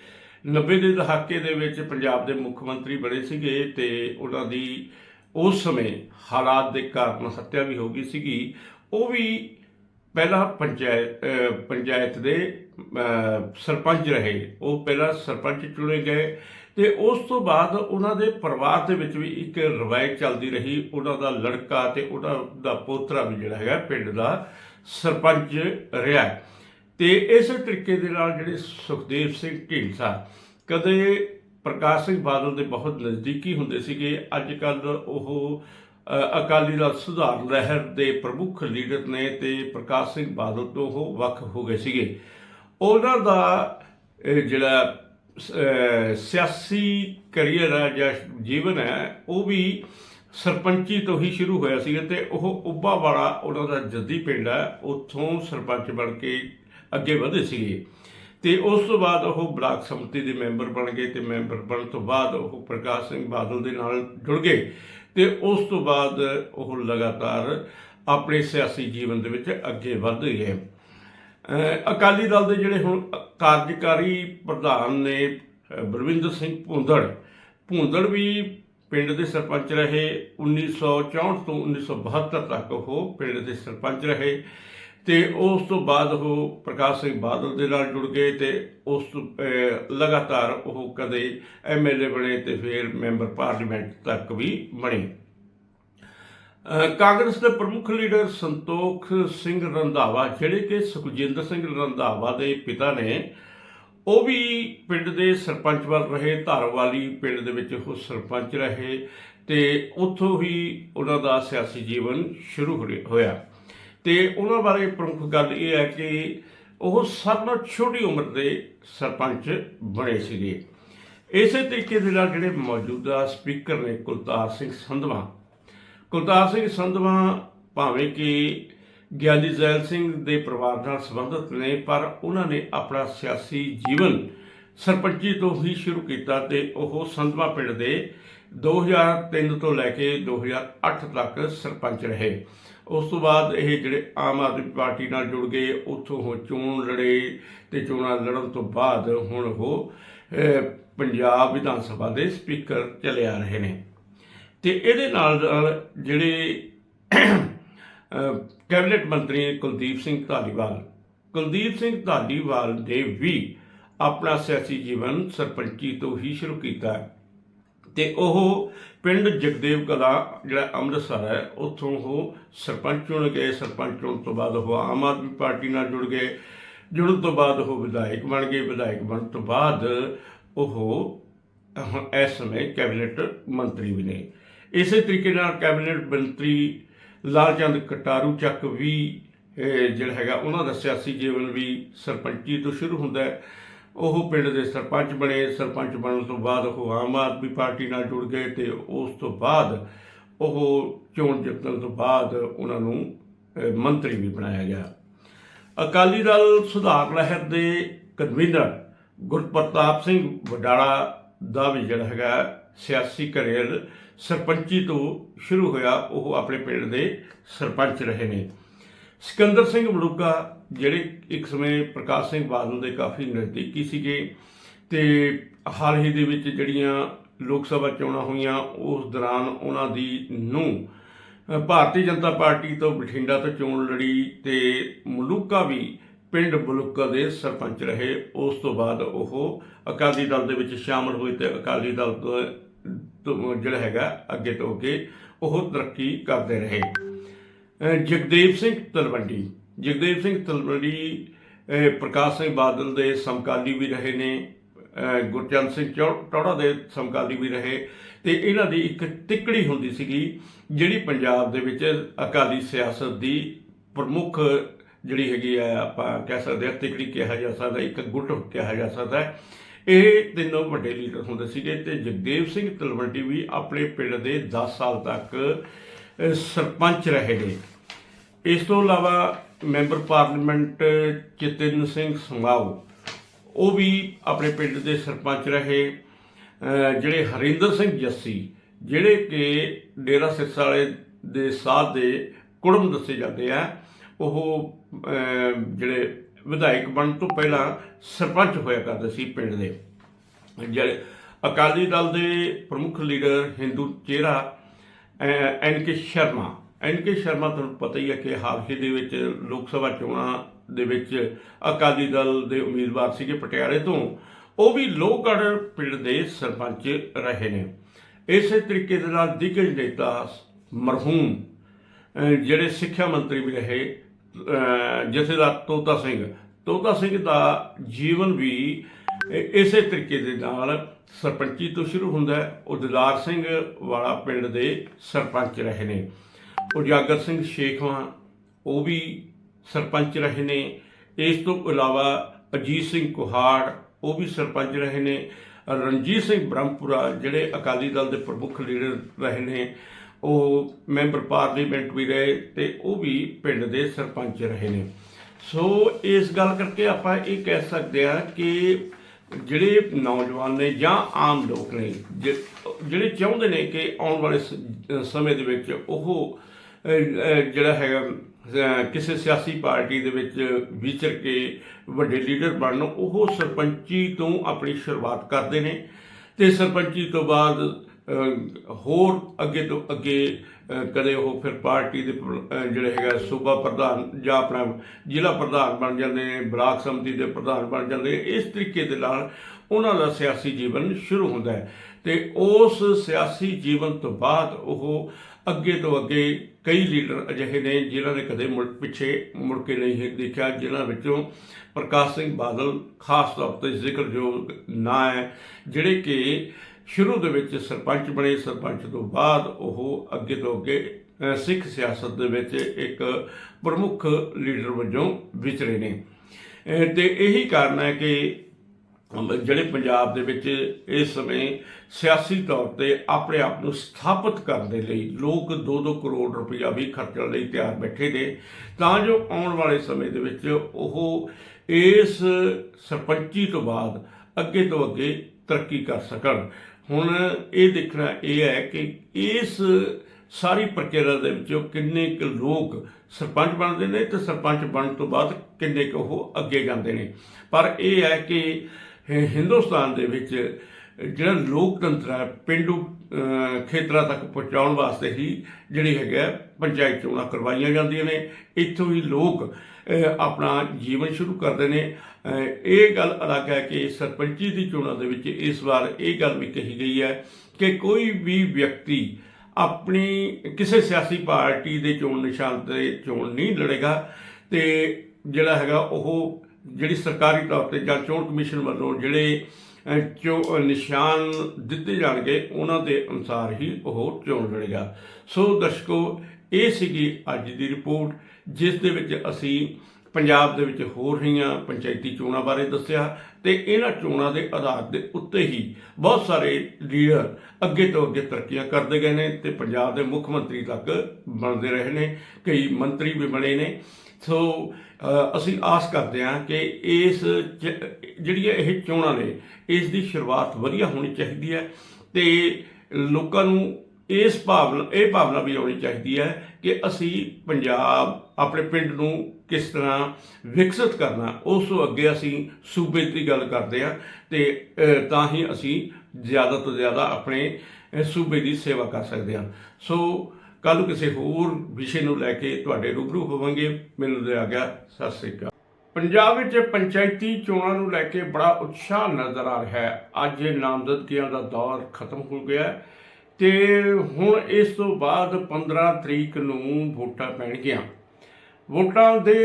90 ਦੇ ਦਹਾਕੇ ਦੇ ਵਿੱਚ ਪੰਜਾਬ ਦੇ ਮੁੱਖ ਮੰਤਰੀ ਬਣੇ ਸੀਗੇ ਤੇ ਉਹਨਾਂ ਦੀ ਉਸ ਸਮੇਂ ਹਾਲਾਤ ਦੇ ਕਾਰਨ ਹੱਤਿਆ ਵੀ ਹੋ ਗਈ ਸੀਗੀ। ਉਹ ਵੀ ਪਹਿਲਾਂ ਪੰਚਾਇਤ ਪੰਚਾਇਤ ਦੇ ਸਰਪੰਚ ਰਹੇ। ਉਹ ਪਹਿਲਾਂ ਸਰਪੰਚ ਚੁਣੇ ਗਏ। ਤੇ ਉਸ ਤੋਂ ਬਾਅਦ ਉਹਨਾਂ ਦੇ ਪਰਿਵਾਰ ਦੇ ਵਿੱਚ ਵੀ ਇੱਕ ਰਵਾਇਤ ਚੱਲਦੀ ਰਹੀ। ਉਹਨਾਂ ਦਾ ਲੜਕਾ ਤੇ ਉਹਨਾਂ ਦਾ ਪੋਤਰਾ ਵੀ ਜਿਹੜਾ ਹੈਗਾ ਪਿੰਡ ਦਾ ਸਰਪੰਚ ਰਿਹਾ। ਤੇ ਇਸ ਤਰੀਕੇ ਦੇ ਨਾਲ ਜਿਹੜੇ ਸੁਖਦੇਵ ਸਿੰਘ ਢੀਂਡਸਾ, ਕਦੇ ਪ੍ਰਕਾਸ਼ ਸਿੰਘ ਬਾਦਲ ਦੇ ਬਹੁਤ ਨਜ਼ਦੀਕੀ ਹੁੰਦੇ ਸੀਗੇ। ਅੱਜ ਕੱਲ ਉਹ ਅਕਾਲੀ ਦਲ ਸੁਧਾਰ ਲਹਿਰ ਦੇ ਪ੍ਰਮੁੱਖ ਲੀਡਰ ਨੇ ਤੇ ਪ੍ਰਕਾਸ਼ ਸਿੰਘ ਬਾਦਲ ਤੋਂ ਉਹ ਵੱਖ ਹੋ ਗਏ ਸੀਗੇ। ਉਹਨਾਂ ਦਾ ਜਿਹੜਾ ਸਿਆਸੀ ਕਰੀਅਰ ਹੈ ਜਾਂ ਜੀਵਨ ਹੈ, ਉਹ ਵੀ ਸਰਪੰਚੀ ਤੋਂ ਹੀ ਸ਼ੁਰੂ ਹੋਇਆ ਸੀਗਾ ਤੇ ਉਹ ਉੱਬਾ ਵਾਲਾ ਉਹਨਾਂ ਦਾ ਜੱਦੀ ਪਿੰਡ ਹੈ ਉੱਥੋਂ ਸਰਪੰਚ ਬਣ ਕੇ ਅੱਗੇ ਵਧੇ ਸੀਗੇ। ਤੇ ਉਸ ਤੋਂ ਬਾਅਦ ਉਹ ਬਲਾਕ ਸੰਮਤੀ ਦੇ ਮੈਂਬਰ ਬਣ ਗਏ ਤੇ ਮੈਂਬਰ ਬਣਨ ਤੋਂ ਬਾਅਦ ਉਹ ਪ੍ਰਕਾਸ਼ ਸਿੰਘ ਬਾਦਲ ਦੇ ਨਾਲ ਜੁੜ ਗਏ ਤੇ ਉਸ ਤੋਂ ਬਾਅਦ ਉਹ ਲਗਾਤਾਰ ਆਪਣੇ ਸਿਆਸੀ ਜੀਵਨ ਦੇ ਵਿੱਚ ਅੱਗੇ ਵੱਧ ਗਏ। ਅਕਾਲੀ ਦਲ ਦੇ ਜਿਹੜੇ ਹੁਣ ਕਾਰਜਕਾਰੀ ਪ੍ਰਧਾਨ ਨੇ, ਅਹ ਬਲਵਿੰਦਰ ਸਿੰਘ ਭੁੰਦੜ ਭੁੰਦੜ ਵੀ ਪਿੰਡ ਦੇ ਸਰਪੰਚ ਰਹੇ 1964 ਤੋਂ 1972 ਤੱਕ ਉਹ ਪਿੰਡ ਦੇ ਸਰਪੰਚ ਰਹੇ ਤੇ ਉਸ ਤੋਂ ਬਾਅਦ ਉਹ ਪ੍ਰਕਾਸ਼ ਸਿੰਘ ਬਾਦਲ ਦੇ ਨਾਲ ਜੁੜ ਗਏ ਤੇ ਉਸ ਤੋਂ ਲਗਾਤਾਰ ਉਹ ਕਦੇ ਐਮਐਲਏ ਬਣੇ ਤੇ ਫਿਰ ਮੈਂਬਰ ਪਾਰਲੀਮੈਂਟ ਤੱਕ ਵੀ ਬਣੇ। ਕਾਂਗਰਸ ਦੇ ਪ੍ਰਮੁੱਖ ਲੀਡਰ ਸੰਤੋਖ ਸਿੰਘ ਰੰਧਾਵਾ, ਜਿਹੜੇ ਕਿ ਸੁਖਜਿੰਦਰ ਸਿੰਘ ਰੰਧਾਵਾ ਦੇ ਪਿਤਾ ਨੇ, ਉਹ ਵੀ ਪਿੰਡ ਦੇ ਸਰਪੰਚ ਵੱਲ ਰਹੇ, ਧਾਰਵਾਲੀ ਪਿੰਡ ਦੇ ਵਿੱਚ ਉਹ ਸਰਪੰਚ ਰਹੇ ਤੇ ਉੱਥੋਂ ਹੀ ਉਹਨਾਂ ਦਾ ਸਿਆਸੀ ਜੀਵਨ ਸ਼ੁਰੂ ਹੋ- ਹੋਇਆ। ਤੇ ਉਹਨਾਂ ਬਾਰੇ ਪ੍ਰਮੁੱਖ ਗੱਲ ਇਹ ਹੈ ਕਿ ਉਹ ਸਭ ਤੋਂ ਛੋਟੀ ਉਮਰ ਦੇ ਸਰਪੰਚ ਬਣੇ ਸੀਗੇ। ਇਸੇ ਤਰੀਕੇ ਦੇ ਨਾਲ ਜਿਹੜੇ ਮੌਜੂਦਾ ਸਪੀਕਰ ਨੇ ਕੁਲਤਾਰ ਸਿੰਘ ਸੰਧਵਾ ਕੁਲਤਾਰ ਸਿੰਘ ਸੰਧਵਾ ਭਾਵੇਂ ਕਿ ਗਿਆਨੀ ਜ਼ੈਲ ਸਿੰਘ ਦੇ ਪਰਿਵਾਰ ਨਾਲ ਸੰਬੰਧਿਤ ਨੇ, ਪਰ ਉਹਨਾਂ ਨੇ ਆਪਣਾ ਸਿਆਸੀ ਜੀਵਨ ਸਰਪੰਚੀ ਤੋਂ ਹੀ ਸ਼ੁਰੂ ਕੀਤਾ ਤੇ ਉਹ ਸੰਧਵਾ ਪਿੰਡ ਦੇ 2003 ਤੋਂ ਲੈ ਕੇ 2008 ਤੱਕ ਸਰਪੰਚ ਰਹੇ। ਉਸ ਤੋਂ ਬਾਅਦ ਇਹ ਜਿਹੜੇ ਆਮ ਆਦਮੀ ਪਾਰਟੀ ਨਾਲ ਜੁੜ ਗਏ, ਉੱਥੋਂ ਉਹ ਚੋਣ ਲੜੇ ਤੇ ਚੋਣਾਂ ਲੜਨ ਤੋਂ ਬਾਅਦ ਹੁਣ ਉਹ ਪੰਜਾਬ ਵਿਧਾਨ ਸਭਾ ਦੇ ਸਪੀਕਰ ਚਲੇ ਆ ਰਹੇ ਨੇ। ਤੇ ਇਹਦੇ ਨਾਲ ਨਾਲ ਜਿਹੜੇ ਕੈਬਨਿਟ ਮੰਤਰੀ ਨੇ ਕੁਲਦੀਪ ਸਿੰਘ ਧਾਲੀਵਾਲ, ਕੁਲਦੀਪ ਸਿੰਘ ਧਾਲੀਵਾਲ ਨੇ ਵੀ ਆਪਣਾ ਸਿਆਸੀ ਜੀਵਨ ਸਰਪੰਚੀ ਤੋਂ ਹੀ ਸ਼ੁਰੂ ਕੀਤਾ ਹੈ। ਤੇ ਉਹ ਪਿੰਡ ਜਗਦੇਵ ਕਲਾ, ਜਿਹੜਾ ਅੰਮ੍ਰਿਤਸਰ ਹੈ, ਉੱਥੋਂ ਉਹ ਸਰਪੰਚ ਚੁਣ ਗਏ। ਸਰਪੰਚ ਚੁਣ ਤੋਂ ਬਾਅਦ ਉਹ ਆਮ ਆਦਮੀ ਪਾਰਟੀ ਨਾਲ ਜੁੜ ਗਏ। ਜੁੜਨ ਤੋਂ ਬਾਅਦ ਉਹ ਵਿਧਾਇਕ ਬਣ ਗਏ। ਵਿਧਾਇਕ ਬਣਨ ਤੋਂ ਬਾਅਦ ਉਹ ਇਸ ਸਮੇਂ ਕੈਬਨਿਟ ਮੰਤਰੀ ਵੀ ਨੇ। ਇਸੇ ਤਰੀਕੇ ਨਾਲ ਕੈਬਨਿਟ ਮੰਤਰੀ ਲਾਲਚੰਦ ਕਟਾਰੂ ਚੱਕ ਵੀ ਜਿਹੜਾ ਹੈਗਾ, ਉਹਨਾਂ ਦਾ ਸਿਆਸੀ ਜੀਵਨ ਵੀ ਸਰਪੰਚੀ ਤੋਂ ਸ਼ੁਰੂ ਹੁੰਦਾ ਹੈ। ਉਹ ਪਿੰਡ ਦੇ ਸਰਪੰਚ ਬਣੇ। ਸਰਪੰਚ ਬਣਨ ਤੋਂ ਬਾਅਦ ਉਹ ਆਮ ਆਦਮੀ ਪਾਰਟੀ ਨਾਲ ਜੁੜ ਗਏ ਤੇ ਉਸ ਤੋਂ ਬਾਅਦ ਉਹ ਚੋਣ ਜਿੱਤਣ ਤੋਂ ਬਾਅਦ ਉਹਨਾਂ ਨੂੰ ਮੰਤਰੀ ਵੀ ਬਣਾਇਆ ਗਿਆ। ਅਕਾਲੀ ਦਲ ਸੁਧਾਰ ਲਹਿਰ ਦੇ ਕਨਵੀਨਰ ਗੁਰਪ੍ਰਤਾਪ ਸਿੰਘ ਵਡਾਲਾ ਦਾ ਵੀ ਜਿਹੜਾ ਹੈਗਾ, ਸਿਆਸੀ ਕਰੀਅਰ ਸਰਪੰਚੀ ਤੋਂ ਸ਼ੁਰੂ ਹੋਇਆ ਉਹ ਆਪਣੇ ਪਿੰਡ ਦੇ ਸਰਪੰਚ ਰਹੇ ਨੇ। ਸਿਕੰਦਰ ਸਿੰਘ ਮਲੂਕਾ ਜਿਹੜੇ ਇੱਕ ਸਮੇਂ ਪ੍ਰਕਾਸ਼ ਸਿੰਘ ਬਾਦਲ ਦੇ ਕਾਫੀ ਨਜ਼ਦੀਕੀ ਸੀਗੇ ਤੇ ਹਾਲ ਹੀ ਦੇ ਵਿੱਚ ਜਿਹੜੀਆਂ ਲੋਕ ਸਭਾ ਚੋਣਾਂ ਹੋਈਆਂ, ਉਸ ਦੌਰਾਨ ਉਹਨਾਂ ਦੀ ਨੂੰ ਭਾਰਤੀ ਜਨਤਾ ਪਾਰਟੀ ਤੋਂ ਬਠਿੰਡਾ ਤੋਂ ਚੋਣ ਲੜੀ ਤੇ ਮਲੂਕਾ ਵੀ ਪਿੰਡ ਬਲੂਕਾ ਦੇ ਸਰਪੰਚ ਰਹੇ। ਉਸ ਤੋਂ ਬਾਅਦ ਉਹ ਅਕਾਲੀ ਦਲ ਦੇ ਵਿੱਚ ਸ਼ਾਮਲ ਹੋਏ ਤੇ ਅਕਾਲੀ ਦਲ ਤੋਂ ਜਿਹੜਾ ਹੈਗਾ ਅੱਗੇ ਤੋਂ ਅੱਗੇ ਉਹ ਤਰੱਕੀ ਕਰਦੇ ਰਹੇ। ਜਗਦੇਵ ਸਿੰਘ ਤਲਵੰਡੀ, ਜਗਦੇਵ ਸਿੰਘ ਤਲਵੰਡੀ ਪ੍ਰਕਾਸ਼ ਸਿੰਘ ਬਾਦਲ ਦੇ ਸਮਕਾਲੀ ਵੀ ਰਹੇ ਨੇ, ਅਹ ਗੁਰਚੰਦ ਸਿੰਘ ਚੌ- ਟੌੜਾ ਦੇ ਸਮਕਾਲੀ ਵੀ ਰਹੇ ਤੇ ਇਹਨਾਂ ਦੀ ਇੱਕ ਤਿੱਕੜੀ ਹੁੰਦੀ ਸੀਗੀ ਜਿਹੜੀ ਪੰਜਾਬ ਦੇ ਵਿੱਚ ਅਕਾਲੀ ਸਿਆਸਤ ਦੀ ਪ੍ਰਮੁੱਖ ਜਿਹੜੀ ਹੈਗੀ ਆ ਆਪਾਂ ਕਹਿ ਸਕਦੇ ਹਾਂ ਤਿੱਕੜੀ ਕਿਹਾ ਜਾ ਸਕਦਾ, ਇੱਕ ਗੁੱਟ ਕਿਹਾ ਜਾ ਸਕਦਾ। ਹੈ ਇਹ ਤਿੰਨੋਂ ਵੱਡੇ ਲੀਡਰ ਹੁੰਦੇ ਸੀਗੇ ਤੇ ਜਗਦੇਵ ਸਿੰਘ ਤਲਵੰਡੀ ਵੀ ਆਪਣੇ ਪਿੰਡ ਦੇ 10 ਸਾਲ ਤੱਕ ਸਰਪੰਚ ਰਹੇ ਨੇ। ਇਸ ਤੋਂ ਇਲਾਵਾ ਮੈਂਬਰ ਪਾਰਲੀਮੈਂਟ ਚਿਤਨ ਸਿੰਘ ਸੰਘਾਓ, ਉਹ ਵੀ ਆਪਣੇ ਪਿੰਡ ਦੇ ਸਰਪੰਚ ਰਹੇ। ਜਿਹੜੇ ਹਰਿੰਦਰ ਸਿੰਘ ਜੱਸੀ, ਜਿਹੜੇ ਕਿ ਡੇਰਾ ਸਿਰਸਾ ਵਾਲੇ ਦੇ ਸਾਧ ਦੇ ਕੁੜਮ ਦੱਸੇ ਜਾਂਦੇ ਆ, ਉਹ ਜਿਹੜੇ ਵਿਧਾਇਕ ਬਣਨ ਤੋਂ ਪਹਿਲਾਂ ਸਰਪੰਚ ਹੋਇਆ ਕਰਦੇ ਸੀ ਪਿੰਡ ਦੇ। ਜਿਹੜੇ ਅਕਾਲੀ ਦਲ ਦੇ ਪ੍ਰਮੁੱਖ ਲੀਡਰ ਹਿੰਦੂ ਚਿਹਰਾ ਐਨ ਕੇ ਸ਼ਰਮਾ। ਐਨ ਕੇ ਸ਼ਰਮਾ ਤੁਹਾਨੂੰ ਪਤਾ ਹੀ ਹੈ ਕਿ ਹਾਲ ਹੀ ਦੇ ਵਿੱਚ ਲੋਕ ਸਭਾ ਚੋਣਾਂ ਦੇ ਵਿੱਚ ਅਕਾਲੀ ਦਲ ਦੇ ਉਮੀਦਵਾਰ ਸੀਗੇ ਪਟਿਆਲੇ ਤੋਂ। ਉਹ ਵੀ ਲੋਹਗੜ੍ਹ ਪਿੰਡ ਦੇ ਸਰਪੰਚ ਰਹੇ ਨੇ। ਇਸੇ ਤਰੀਕੇ ਦੇ ਨਾਲ ਦਿੱਗਜ ਨੇਤਾ ਮਰਹੂਮ ਜਿਹੜੇ ਸਿੱਖਿਆ ਮੰਤਰੀ ਵੀ ਰਹੇ ਜਥੇਦਾਰ ਤੋਤਾ ਸਿੰਘ। ਤੋਤਾ ਸਿੰਘ ਦਾ ਜੀਵਨ ਵੀ ਇਸੇ ਤਰੀਕੇ ਦੇ ਨਾਲ ਸਰਪੰਚੀ ਤੋਂ ਸ਼ੁਰੂ ਹੁੰਦਾ ਹੈ। ਉਹ ਦਿਦਾਰ ਸਿੰਘ ਵਾਲਾ ਪਿੰਡ ਦੇ ਸਰਪੰਚ ਰਹੇ ਨੇ। ਉਜਾਗਰ ਸਿੰਘ ਸ਼ੇਖਵਾਂ, ਉਹ ਵੀ ਸਰਪੰਚ ਰਹੇ ਨੇ। ਇਸ ਤੋਂ ਇਲਾਵਾ ਅਜੀਤ ਸਿੰਘ ਕੁਹਾੜ, ਉਹ ਵੀ ਸਰਪੰਚ ਰਹੇ ਨੇ। ਰਣਜੀਤ ਸਿੰਘ ਬ੍ਰਹਮਪੁਰਾ, ਜਿਹੜੇ ਅਕਾਲੀ ਦਲ ਦੇ ਪ੍ਰਮੁੱਖ ਲੀਡਰ ਰਹੇ ਨੇ। ਉਹ ਮੈਂਬਰ ਪਾਰਲੀਮੈਂਟ ਵੀ ਰਹੇ ਤੇ ਉਹ ਵੀ ਪਿੰਡ ਦੇ ਸਰਪੰਚ ਰਹੇ ਨੇ। ਸੋ ਇਸ ਗੱਲ ਕਰਕੇ ਆਪਾਂ ਇਹ ਕਹਿ ਸਕਦੇ ਹਾਂ ਕਿ ਜਿਹੜੇ ਨੌਜਵਾਨ ਨੇ ਜਾਂ ਆਮ ਲੋਕ ਨੇ ਜਿਹੜੇ ਚਾਹੁੰਦੇ ਨੇ ਕਿ ਆਉਣ ਵਾਲੇ ਸਮੇਂ ਦੇ ਵਿੱਚ ਉਹ ਜਿਹੜਾ ਹੈਗਾ ਕਿਸੇ ਸਿਆਸੀ ਪਾਰਟੀ ਦੇ ਵਿੱਚ ਵਿਚਰ ਕੇ ਵੱਡੇ ਲੀਡਰ ਬਣਨ, ਉਹ ਸਰਪੰਚੀ ਤੋਂ ਆਪਣੀ ਸ਼ੁਰੂਆਤ ਕਰਦੇ ਨੇ ਤੇ ਸਰਪੰਚੀ ਤੋਂ ਬਾਅਦ ਹੋਰ ਅੱਗੇ ਤੋਂ ਅੱਗੇ ਕਦੇ ਉਹ ਫਿਰ ਪਾਰਟੀ ਦੇ ਜਿਹੜੇ ਹੈਗਾ ਸੂਬਾ ਪ੍ਰਧਾਨ ਜਾਂ ਆਪਣਾ ਜ਼ਿਲ੍ਹਾ ਪ੍ਰਧਾਨ ਬਣ ਜਾਂਦੇ ਨੇ, ਬਲਾਕ ਸੰਮਤੀ ਦੇ ਪ੍ਰਧਾਨ ਬਣ ਜਾਂਦੇ ਇਸ ਤਰੀਕੇ ਦੇ ਨਾਲ ਉਹਨਾਂ ਦਾ ਸਿਆਸੀ ਜੀਵਨ ਸ਼ੁਰੂ ਹੁੰਦਾ ਹੈ। ਤੇ ਉਸ ਸਿਆਸੀ ਜੀਵਨ ਤੋਂ ਬਾਅਦ ਉਹ ਅੱਗੇ ਤੋਂ ਅੱਗੇ ਕਈ ਲੀਡਰ ਅਜਿਹੇ ਨੇ ਜਿਨ੍ਹਾਂ ਨੇ ਕਦੇ ਮੁੜ ਪਿੱਛੇ ਮੁੜ ਕੇ ਨਹੀਂ ਦੇਖਿਆ, ਜਿਨ੍ਹਾਂ ਵਿੱਚੋਂ ਪ੍ਰਕਾਸ਼ ਸਿੰਘ ਬਾਦਲ ਖਾਸ ਤੌਰ ਤੇ ਜ਼ਿਕਰਯੋਗ ਨਾਂ ਹੈ, ਜਿਹੜੇ ਕਿ ਸ਼ੁਰੂ ਦੇ ਵਿੱਚ ਸਰਪੰਚ ਬਣੇ ਸਰਪੰਚ ਤੋਂ ਬਾਅਦ ਉਹ ਅੱਗੇ ਤੋਂ ਅੱਗੇ ਸਿੱਖ ਸਿਆਸਤ ਦੇ ਵਿੱਚ ਇੱਕ ਪ੍ਰਮੁੱਖ ਲੀਡਰ ਵਜੋਂ ਵਿਚਰੇ ਨੇ। ਅਹ, ਤੇ ਇਹੀ ਕਾਰਨ ਹੈ ਕਿ ਜਿਹੜੇ ਪੰਜਾਬ ਦੇ ਵਿੱਚ ਇਸ ਸਮੇਂ ਸਿਆਸੀ ਤੌਰ ਤੇ ਆਪਣੇ ਆਪ ਨੂੰ ਸਥਾਪਿਤ ਕਰਨ ਦੇ ਲਈ ਲੋਕ 2-2 ਕਰੋੜ ਰੁਪਇਆ ਵੀ ਖਰਚਣ ਲਈ ਤਿਆਰ ਬੈਠੇ ਨੇ ਤਾਂ ਜੋ ਆਉਣ ਵਾਲੇ ਸਮੇਂ ਦੇ ਵਿੱਚ ਉਹ ਇਸ ਸਰਪੰਚੀ ਤੋਂ ਬਾਅਦ ਅੱਗੇ ਤੋਂ ਅੱਗੇ ਤਰੱਕੀ ਕਰ ਸਕਣ। ਹੁਣ ਇਹ ਦੇਖਣਾ ਇਹ ਹੈ ਕਿ ਇਸ ਸਾਰੀ ਪ੍ਰਕਿਰਿਆ ਦੇ ਵਿੱਚੋਂ ਕਿੰਨੇ ਕੁ ਲੋਕ ਸਰਪੰਚ ਬਣਦੇ ਨੇ ਤੇ ਸਰਪੰਚ ਬਣਨ ਤੋਂ ਬਾਅਦ ਕਿੰਨੇ ਕੁ ਉਹ ਅੱਗੇ ਜਾਂਦੇ ਨੇ। ਪਰ ਇਹ ਹੈ ਕਿ ਹਿੰਦੁਸਤਾਨ ਦੇ ਵਿੱਚ ਜਿਹੜਾ ਲੋਕਤੰਤਰ ਹੈ, ਪਿੰਡੂ ਖੇਤਰਾਂ ਤੱਕ ਪਹੁੰਚਾਉਣ ਵਾਸਤੇ ਹੀ ਜਿਹੜੀ ਹੈਗਾ ਪੰਚਾਇਤ ਚੋਣਾਂ ਕਰਵਾਈਆਂ ਜਾਂਦੀਆਂ ਨੇ। ਇੱਥੋਂ ਹੀ ਲੋਕ ਆਪਣਾ ਜੀਵਨ ਸ਼ੁਰੂ ਕਰਦੇ ਨੇ। ਇਹ ਗੱਲ ਅਲੱਗ ਹੈ ਕਿ ਸਰਪੰਚੀ ਦੀ ਚੋਣਾਂ ਦੇ ਵਿੱਚ ਇਸ ਵਾਰ ਇਹ ਗੱਲ ਵੀ ਕਹੀ ਗਈ ਹੈ ਕਿ ਕੋਈ ਵੀ ਵਿਅਕਤੀ ਆਪਣੀ, ਕਿਸੇ ਸਿਆਸੀ ਪਾਰਟੀ ਦੇ ਚੋਣ ਨਿਸ਼ਾਨ ਤੇ ਚੋਣ ਨਹੀਂ ਲੜੇਗਾ ਤੇ ਜਿਹੜਾ ਹੈਗਾ ਉਹ ਜਿਹੜੀ ਸਰਕਾਰੀ ਤੌਰ ਤੇ ਜਾਂ ਚੋਣ ਕਮਿਸ਼ਨ ਵੱਲੋਂ ਜਿਹੜੇ ਅਹ, ਚੋ ਨਿਸ਼ਾਨ ਦਿੱਤੇ ਜਾਣਗੇ ਉਹਨਾਂ ਦੇ ਅਨੁਸਾਰ ਹੀ ਉਹ ਚੋਣ ਲੜੇਗਾ। ਸੋ ਦਰਸ਼ਕੋ ਇਹ ਸੀਗੀ ਅੱਜ ਦੀ ਰਿਪੋਰਟ ਜਿਸ ਦੇ ਵਿੱਚ ਅਸੀਂ ਪੰਜਾਬ ਦੇ ਵਿੱਚ ਹੋ ਰਹੀਆਂ ਪੰਚਾਇਤੀ ਚੋਣਾਂ ਬਾਰੇ ਦੱਸਿਆ ਤੇ ਇਹਨਾਂ ਚੋਣਾਂ ਦੇ ਆਧਾਰ ਦੇ ਉੱਤੇ ਹੀ ਬਹੁਤ ਸਾਰੇ ਲੀਡਰ ਅੱਗੇ ਤੋਂ ਅੱਗੇ ਤਰੱਕੀਆਂ ਕਰਦੇ ਗਏ ਨੇ ਤੇ ਪੰਜਾਬ ਦੇ ਮੁੱਖ ਮੰਤਰੀ ਤੱਕ ਬਣਦੇ ਰਹੇ ਨੇ ਕਈ ਮੰਤਰੀ ਵੀ ਬਣੇ ਨੇ। ਸੋ ਅਸੀਂ ਆਸ ਕਰਦੇ ਹਾਂ ਕਿ ਇਸ ਜਿਹੜੀਆਂ ਇਹ ਚੋਣਾਂ ਨੇ, ਇਸ ਦੀ ਸ਼ੁਰੂਆਤ ਵਧੀਆ ਹੋਣੀ ਚਾਹੀਦੀ ਹੈ ਤੇ ਲੋਕਾਂ ਨੂੰ ਇਸ ਭਾਵਨਾ, ਇਹ ਭਾਵਨਾ ਵੀ ਆਉਣੀ ਚਾਹੀਦੀ ਹੈ ਕਿ ਅਸੀਂ ਪੰਜਾਬ, ਆਪਣੇ ਪਿੰਡ ਨੂੰ ਕਿਸ ਤਰ੍ਹਾਂ ਵਿਕਸਿਤ ਕਰਨਾ, ਉਸ ਤੋਂ ਅੱਗੇ ਅਸੀਂ ਸੂਬੇ ਦੀ ਗੱਲ ਕਰਦੇ ਹਾਂ ਤੇ ਤਾਂ ਹੀ ਅਸੀਂ ਜ਼ਿਆਦਾ ਤੋਂ ਜ਼ਿਆਦਾ ਆਪਣੇ ਸੂਬੇ ਦੀ ਸੇਵਾ ਕਰ ਸਕਦੇ ਹਾਂ। ਸੋ ਕੱਲ ਨੂੰ ਕਿਸੇ ਹੋਰ ਵਿਸ਼ੇ ਨੂੰ ਲੈ ਕੇ ਤੁਹਾਡੇ ਰੂਬਰੂ ਹੋਵਾਂਗੇ। ਮੈਨੂੰ ਦੇ ਆ ਗਿਆ ਸਤਿ ਸ੍ਰੀ ਅਕਾਲ। ਪੰਜਾਬ ਵਿੱਚ ਪੰਚਾਇਤੀ ਚੋਣਾਂ ਨੂੰ ਲੈ ਕੇ ਬੜਾ ਉਤਸ਼ਾਹ ਨਜ਼ਰ ਆ ਰਿਹਾ ਹੈ। ਅੱਜ ਨਾਮਜ਼ਦਗੀਆਂ ਦਾ ਦੌਰ ਖਤਮ ਹੋ ਗਿਆ ਹੈ ਤੇ ਹੁਣ ਇਸ ਤੋਂ ਬਾਅਦ 15 ਤਰੀਕ ਨੂੰ ਵੋਟਾਂ ਪੈਣਗੀਆਂ। ਵੋਟਾਂ ਦੇ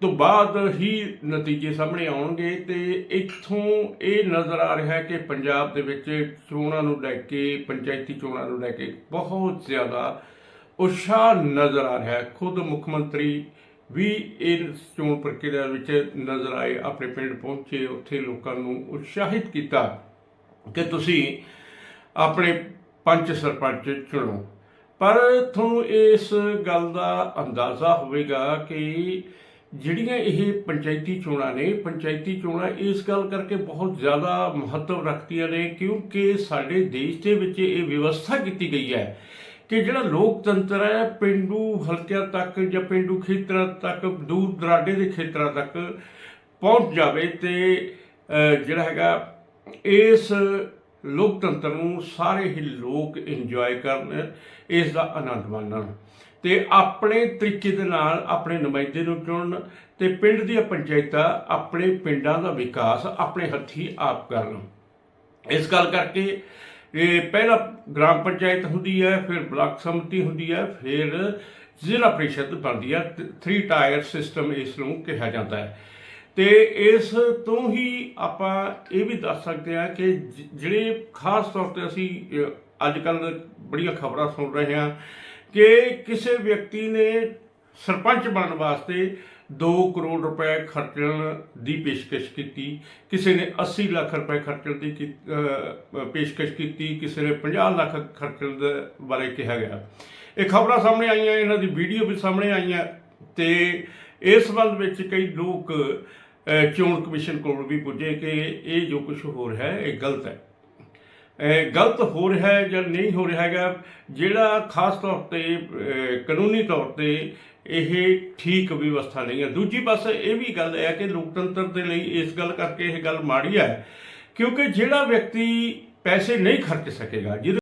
ਤੋਂ ਬਾਅਦ ਹੀ ਨਤੀਜੇ ਸਾਹਮਣੇ ਆਉਣਗੇ ਤੇ ਇੱਥੋਂ ਇਹ ਨਜ਼ਰ ਆ ਰਿਹਾ ਹੈ ਕਿ ਪੰਜਾਬ ਦੇ ਵਿੱਚ ਚੋਣਾਂ ਨੂੰ ਲੈ ਕੇ, ਪੰਚਾਇਤੀ ਚੋਣਾਂ ਨੂੰ ਲੈ ਕੇ ਬਹੁਤ ਜ਼ਿਆਦਾ ਉਤਸ਼ਾਹ ਨਜ਼ਰ ਆ ਰਿਹਾ ਹੈ। ਖੁਦ ਮੁੱਖ ਮੰਤਰੀ ਵੀ ਇਸ ਚੋਣ ਪ੍ਰਕਿਰਿਆ ਵਿੱਚ ਨਜ਼ਰ ਆਏ, ਆਪਣੇ ਪਿੰਡ ਪਹੁੰਚੇ, ਉੱਥੇ ਲੋਕਾਂ ਨੂੰ ਉਤਸ਼ਾਹਿਤ ਕੀਤਾ ਕਿ ਤੁਸੀਂ ਆਪਣੇ ਪੰਚ ਸਰਪੰਚ ਚੁਣੋ। ਪਰ ਤੁਹਾਨੂੰ ਇਸ ਗੱਲ ਦਾ ਅੰਦਾਜ਼ਾ ਹੋਵੇਗਾ ਕਿ ਜਿਹੜੀਆਂ ਇਹ ਪੰਚਾਇਤੀ ਚੋਣਾਂ ਨੇ, ਪੰਚਾਇਤੀ ਚੋਣਾਂ ਇਸ ਗੱਲ ਕਰਕੇ ਬਹੁਤ ਜ਼ਿਆਦਾ ਮਹੱਤਵ ਰੱਖਦੀਆਂ ਨੇ ਕਿਉਂਕਿ ਸਾਡੇ ਦੇਸ਼ ਦੇ ਵਿੱਚ ਇਹ ਵਿਵਸਥਾ ਕੀਤੀ ਗਈ ਹੈ ਕਿ ਜਿਹੜਾ ਲੋਕਤੰਤਰ ਹੈ, ਪਿੰਡੂ ਹਲਕਿਆਂ ਤੱਕ ਜਾਂ ਪਿੰਡੂ ਖੇਤਰਾਂ ਤੱਕ, ਦੂਰ ਦਰਾਡੇ ਦੇ ਖੇਤਰਾਂ ਤੱਕ ਪਹੁੰਚ ਜਾਵੇ ਤੇ ਜਿਹੜਾ ਹੈਗਾ, ਇਸ ਲੋਕਤੰਤਰ ਨੂੰ ਸਾਰੇ ਹੀ ਲੋਕ ਇੰਜੋਏ ਕਰਨ, ਇਸ ਦਾ ਆਨੰਦ ਮਾਣਨ ਤੇ ਆਪਣੇ ਤਰੀਕੇ ਦੇ ਨਾਲ ਆਪਣੇ ਨੁਮਾਇੰਦੇ ਨੂੰ ਚੁਣਨ ਤੇ ਪਿੰਡ ਦੀਆਂ ਪੰਚਾਇਤਾਂ ਆਪਣੇ ਪਿੰਡਾਂ ਦਾ ਵਿਕਾਸ ਆਪਣੇ ਹੱਥੀ ਆਪ ਕਰਨ। ਇਸ ਗੱਲ ਕਰਕੇ ਇਹ ਪਹਿਲਾ ਗ੍ਰਾਮ ਪੰਚਾਇਤ ਹੁੰਦੀ ਹੈ, ਫਿਰ ਬਲਾਕ ਸੰਮਤੀ ਹੁੰਦੀ ਹੈ, ਫਿਰ ਜ਼ਿਲ੍ਹਾ ਪ੍ਰੀਸ਼ਦ ਬਣਦੀ ਹੈ। 3 ਟਾਇਰ ਸਿਸਟਮ ਇਸ ਨੂੰ ਕਿਹਾ ਜਾਂਦਾ ਹੈ। ਤੇ ਇਸ ਤੋਂ ਹੀ ਆਪਾਂ ਇਹ ਵੀ ਦੱਸ ਸਕਦੇ ਹਾਂ ਕਿ ਜਿਹੜੇ ਖਾਸ ਤੌਰ ਤੇ ਅਸੀਂ ਅੱਜ ਕੱਲ ਬੜੀਆਂ ਖਬਰਾਂ ਸੁਣ ਰਹੇ ਹਾਂ ਕਿ ਕਿਸੇ ਵਿਅਕਤੀ ਨੇ ਸਰਪੰਚ ਬਣਨ ਵਾਸਤੇ 2 ਕਰੋੜ ਰੁਪਏ ਖਰਚਣ ਦੀ ਪੇਸ਼ਕਸ਼ ਕੀਤੀ, ਕਿਸੇ ਨੇ 80 ਲੱਖ ਰੁਪਏ ਖਰਚਣ ਦੀ ਕੀ- ਪੇਸ਼ਕਸ਼ ਕੀਤੀ, ਕਿਸੇ ਨੇ 50 ਲੱਖ ਖਰਚਣ ਦੇ ਬਾਰੇ ਕਿਹਾ ਗਿਆ। ਇਹ ਖਬਰਾਂ ਸਾਹਮਣੇ ਆਈਆਂ, ਇਹਨਾਂ ਦੀ ਵੀਡੀਓ ਵੀ ਸਾਹਮਣੇ ਆਈਆਂ ਤੇ ਇਸ ਸੰਬੰਧ ਵਿੱਚ ਕਈ ਲੋਕ ਚੋਣ ਕਮਿਸ਼ਨ ਕੋਲ ਵੀ ਪੁੱਜੇ ਕਿ ਇਹ ਜੋ ਕੁਝ ਹੋ ਰਿਹਾ ਹੈ, ਇਹ ਗਲਤ ਹੈ। ਗਲਤ ਹੋ ਰਿਹਾ ਹੈ ਜਾਂ ਨਹੀਂ ਹੋ ਰਿਹਾ ਹੈਗਾ, ਜਿਹੜਾ ਖਾਸ ਤੌਰ ਤੇ ਕਾਨੂੰਨੀ ਤੌਰ ਤੇ ਇਹ ਠੀਕ ਵਿਵਸਥਾ ਨਹੀਂ ਹੈ। ਦੂਜੀ ਪਾਸੇ ਇਹ ਵੀ ਗੱਲ ਹੈ ਕਿ ਲੋਕਤੰਤਰ ਦੇ ਲਈ ਇਸ ਗੱਲ ਕਰਕੇ ਇਹ ਗੱਲ ਮਾੜੀ ਹੈ, ਕਿਉਂਕਿ ਜਿਹੜਾ ਵਿਅਕਤੀ ਪੈਸੇ ਨਹੀਂ ਖਰਚ ਸਕੇਗਾ, ਜਿਹਦੇ